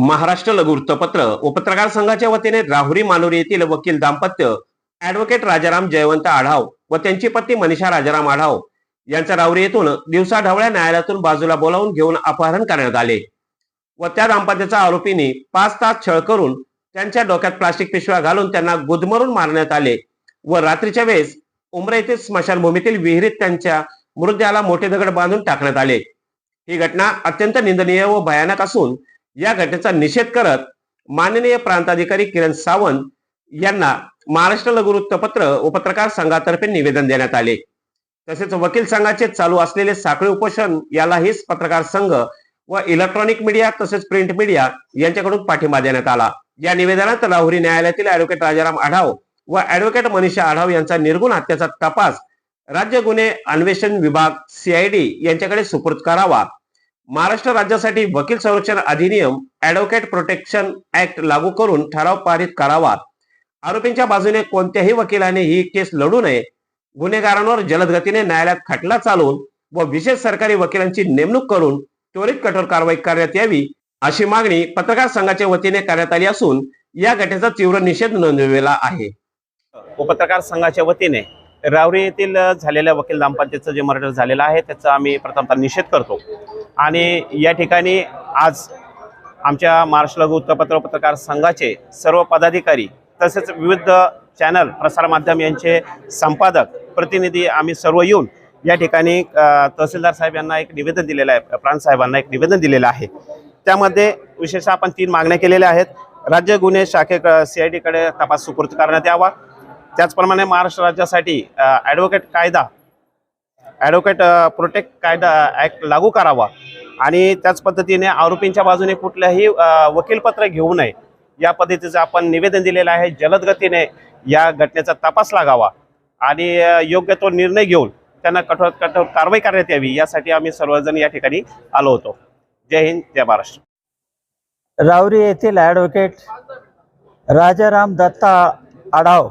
महाराष्ट्र लघु वृत्तपत्र. व पत्रकार संघाच्या वतीने राहुरी मानुरी येथील वकील दाम्पत्य ऍडव्होकेट राजाराम जयवंत आढाव व त्यांची पत्नी मनीषा राजाराम आढाव यांचा राहुरी येथून दिवसा ढवळ्या न्यायालयातून बाजूला बोलावून घेऊन अपहरण करण्यात आले व त्या दाम्पत्याचा आरोपींनी पाच तास छळ करून त्यांच्या डोक्यात प्लास्टिक पिशव्या घालून त्यांना गुदमरून मारण्यात आले व रात्रीच्या वेळेस उमरा येथील स्मशानभूमीतील विहिरीत त्यांच्या मृतदेहाला मोठे दगड बांधून टाकण्यात आले. ही घटना अत्यंत निंदनीय व भयानक असून या घटनेचा निषेध करत माननीय प्रांताधिकारी किरण सावंत यांना महाराष्ट्र लघु वृत्तपत्र व पत्रकार संघातर्फे निवेदन देण्यात आले. तसेच वकील संघाचे चालू असलेले साखळी उपोषण यालाही पत्रकार संघ व इलेक्ट्रॉनिक मीडिया तसेच प्रिंट मीडिया यांच्याकडून पाठिंबा देण्यात आला. या निवेदनात लाहोरी न्यायालयातील ऍडव्होकेट राजाराम आढाव व ऍडव्होकेट मनीषा आढाव यांचा निर्गुण हत्याचा तपास राज्य गुन्हे अन्वेषण विभाग सीआयडी यांच्याकडे सुपूर्द करावा. महाराष्ट्र राज्यासाठी वकील संरक्षण अधिनियम ऍडव्होकेट प्रोटेक्शन ऍक्ट लागू करून ठराव पारित करावा. आरोपींच्या बाजूने कोणत्याही वकिलाने ही केस लढू नये. गुन्हेगारांवर जलद गतीने न्यायालयात खटला चालवून व विशेष सरकारी वकिलांची नेमणूक करून त्वरित कठोर कारवाई करण्यात यावी अशी मागणी पत्रकार संघाच्या वतीने करण्यात आली असून या घटनेचा तीव्र निषेध नोंदविला आहे. व पत्रकार संघाच्या वतीने रावरी येथील झालेल्या वकील दाम्पत्याचं जे मर्डर झालेलं आहे त्याचा आम्ही प्रथमतः निषेध करतो. आणि या ठिकाणी आज आमच्या महाराष्ट्र लघु वृत्तपत्र पत्रकार संघाचे सर्व पदाधिकारी तसेच विविध चॅनल प्रसारमाध्यम यांचे संपादक प्रतिनिधी आम्ही सर्व येऊन या ठिकाणी तहसीलदार साहेब यांना एक निवेदन दिलेलं आहे प्रांत साहेबांना एक निवेदन दिलेलं आहे. त्यामध्ये विशेषतः आपण तीन मागण्या केलेल्या आहेत. राज्य गुन्हे शाखे सी आय डीकडे तपास सुपूर्द करण्यात यावा. त्याचप्रमाणे महाराष्ट्र राज्यासाठी ॲडव्होकेट कायदा ॲडव्होकेट प्रोटेक्ट कायदा ॲक्ट लागू करावा. आणि त्याच पद्धतीने आरोपींच्या बाजूने कुठल्याही वकीलपत्र घेऊ नये. या पद्धतीचं आपण निवेदन दिलेलं आहे. जलद गतीने या घटनेचा तपास लागावा. आणि योग्य तो निर्णय घेऊन त्यांना कठोर कठोर कारवाई करण्यात यावी. यासाठी आम्ही सर्वजण या ठिकाणी आलो होतो. जय हिंद जय महाराष्ट्र. रावरी येथील ॲडव्होकेट राजाराम दत्ता आढाव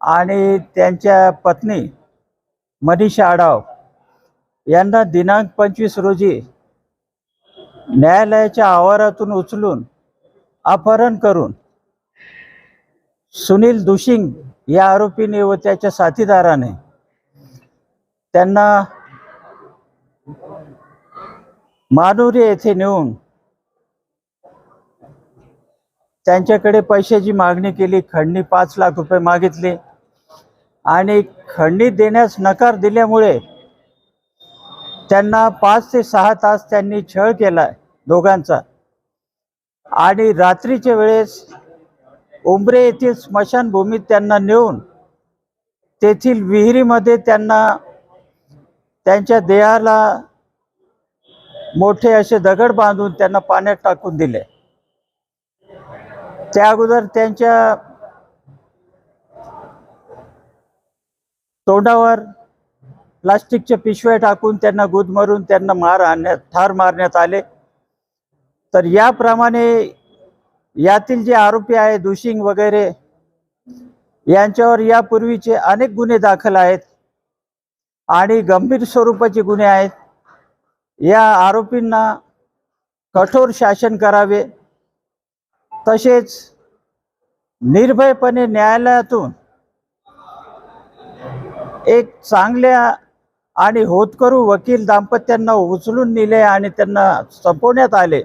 आणि त्यांच्या पत्नी मनीषा आढाव. यांना दिनांक पंचवीस रोजी न्यायालयाच्या आवारातून उचलून अपहरण करून सुनील दुशिंग या आरोपीने व त्याच्या साथीदाराने त्यांना मानुरी येथे नेऊन त्यांच्याकडे पैशाची मागणी केली. खंडणी पाच लाख रुपये मागितले. आणि खंडणी देण्यास नकार दिल्यामुळे त्यांना पाच ते सहा तास त्यांनी छळ केला दोघांचा. आणि रात्रीच्या वेळेस उंबरे येथील स्मशानभूमीत त्यांना नेऊन तेथील विहिरीमध्ये त्यांना त्यांच्या देहाला मोठे असे दगड बांधून त्यांना पाण्यात टाकून दिले. त्या अगोदर त्यांच्या तोंडावर प्लास्टिकच्या पिशव्या टाकून त्यांना गुद मारून त्यांना मार आणण्यात ठार मारण्यात आले. तर याप्रमाणे यातील जे आरोपी आहे दुशिंग वगैरे यांच्यावर यापूर्वीचे अनेक गुन्हे दाखल आहेत आणि गंभीर स्वरूपाचे गुन्हे आहेत. या आरोपींना कठोर शासन करावे. तसेच निर्भयपणे न्यायालयातून एक चांगल्या आणि होतकरू वकील दाम्पत्यांना उचलून नेले आणि त्यांना संपवण्यात आले.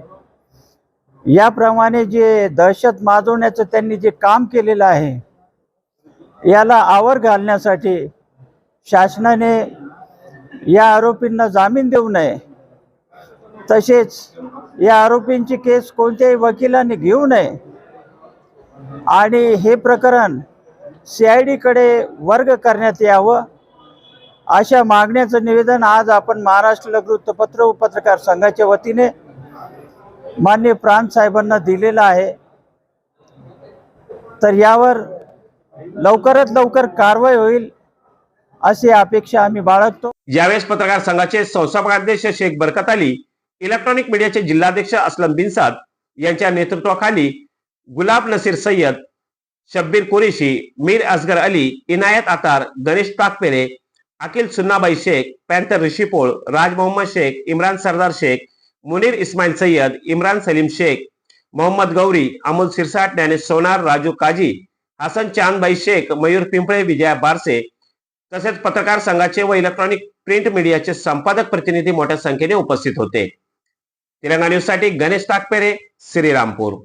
याप्रमाणे जे दहशत माजवण्याचं त्यांनी जे काम केलेलं आहे याला आवर घालण्यासाठी शासनाने या आरोपींना जामीन देऊ नये. तसेच या आरोपींची केस कोणत्याही वकिलाने घेऊ नये. आणि हे प्रकरण सी आय डीकडे वर्ग करण्यात यावं अशा मागण्याचं निवेदन आज आपण महाराष्ट्र वृत्तपत्र व पत्रकार संघाच्या वतीने मान्य प्रांत साहेबांना दिलेलं आहे. तर यावर लवकरात लवकर कारवाई होईल अशी अपेक्षा आम्ही बाळगतो. यावेळेस पत्रकार संघाचे संस्थापक अध्यक्ष शेख बरकत अली इलेक्ट्रॉनिक मीडियाचे जिल्हाध्यक्ष असलम बिनसाद यांच्या नेतृत्वाखाली गुलाब नसीर सय्यद शब्बीर कुरेशी मीर असगर अली इनायत आतार गणेश ताकपेरे अखिल सुन्नाबाई शेख पॅन्थर ऋषीपोळ राज मोहम्मद शेख इम्रान सरदार शेख मुनीर इस्माईल सय्यद इम्रान सलीम शेख मोहम्मद गौरी अमोल सिरसाट ज्ञानेश सोनार राजू काजी हसन चांदबाई शेख मयूर पिंपळे विजया बारसे तसेच पत्रकार संघाचे व इलेक्ट्रॉनिक प्रिंट मीडियाचे संपादक प्रतिनिधी मोठ्या संख्येने उपस्थित होते. तेलंगणा न्यूजसाठी गणेश ताकपेरे श्रीरामपूर.